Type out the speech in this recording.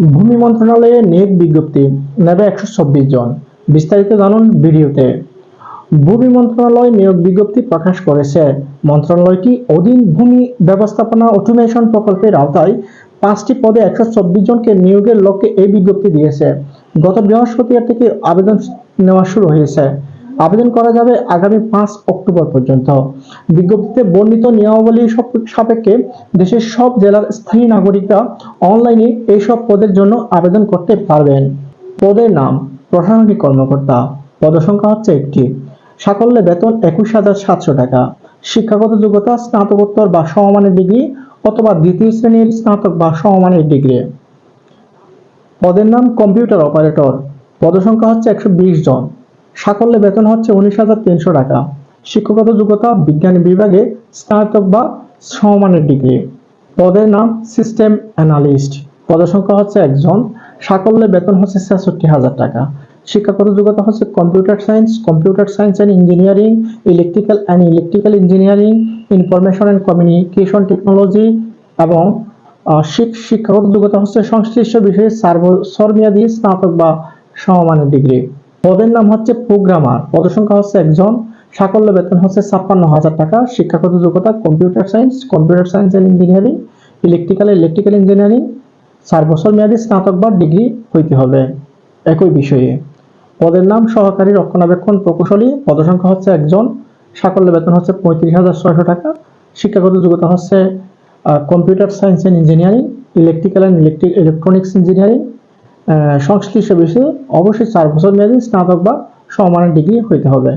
ভূমি মন্ত্রণালয়ে নিয়োগ বিজ্ঞপ্তি নেবে একশো চব্বিশ জন। বিস্তারিত জানুন ভিডিওতে। ভূমি মন্ত্রণালয় নিয়োগ বিজ্ঞপ্তি প্রকাশ করেছে। মন্ত্রণালয়টি অধীন ভূমি ব্যবস্থাপনা অটোমেশন প্রকল্পের আওতায় পাঁচটি পদে একশো চব্বিশ জনকে নিয়োগের লক্ষ্যে এই বিজ্ঞপ্তি দিয়েছে। গত বৃহস্পতিবার থেকে আবেদন নেওয়া শুরু হয়েছে। আবেদন করা যাবে আগামী পাঁচ অক্টোবর পর্যন্ত। বিজ্ঞপ্তিতে বর্ণিত নিয়মাবলী সপ- সাপেক্ষে দেশের সব জেলার স্থায়ী নাগরিকরা অনলাইনে এইসব পদের জন্য আবেদন করতে পারবেন। পদের নাম, প্রশাসনিক কর্মকর্তা। পদসংখ্যা হচ্ছে একটি। সাকল্যে বেতন একুশ হাজার সাতশো টাকা। শিক্ষাগত যোগ্যতা, স্নাতকোত্তর বা সমমানের ডিগ্রি অথবা দ্বিতীয় শ্রেণির স্নাতক বা সমমানের ডিগ্রি। পদের নাম, কম্পিউটার অপারেটর। পদসংখ্যা হচ্ছে একশো বিশ জন। সাকল্যে বেতন হচ্ছে উনিশ হাজার তিনশো টাকা। শিক্ষাগত যোগ্যতা বিজ্ঞানী বিভাগে স্নাতক বা সমমানের ডিগ্রি। পদের নাম সিস্টেম অ্যানালিস্ট। পদসংখ্যা হচ্ছে একজন। সাকল্যে বেতন হচ্ছে ছেষট্টি হাজার টাকা। শিক্ষাগত যোগ্যতা হচ্ছে computer science computer science and engineering, electrical and electrical engineering, information and communication technology এবং শিক্ষাগত যোগ্যতা হচ্ছে সংশ্লিষ্ট বিষয়ে সর্বমেয়াদী স্নাতক বা সমমানের ডিগ্রি। পদের নাম হচ্ছে প্রোগ্রামার। পদসংখ্যা হচ্ছে একজন। সাকল্য বেতন হচ্ছে ছাপ্পান্ন হাজার টাকা। শিক্ষাগত যোগ্যতা computer science computer science and engineering, electrical electrical engineering. চার বছর মেয়াদী স্নাতক বা ডিগ্রি হইতে হবে একই বিষয়ে। পদের নাম সহকারী রক্ষণাবেক্ষণ প্রকৌশলী। পদসংখ্যা হচ্ছে একজন। সাকল্য বেতন হচ্ছে পঁয়ত্রিশ হাজার ছয়শো টাকা। শিক্ষাগত যোগ্যতা হচ্ছে computer science and engineering, electrical and electric electronics engineering সংশ্লিষ্ট বিষয়ে অবশ্যই চার বছর মেয়াদী স্নাতক বা সমমানের ডিগ্রি হইতে হবে।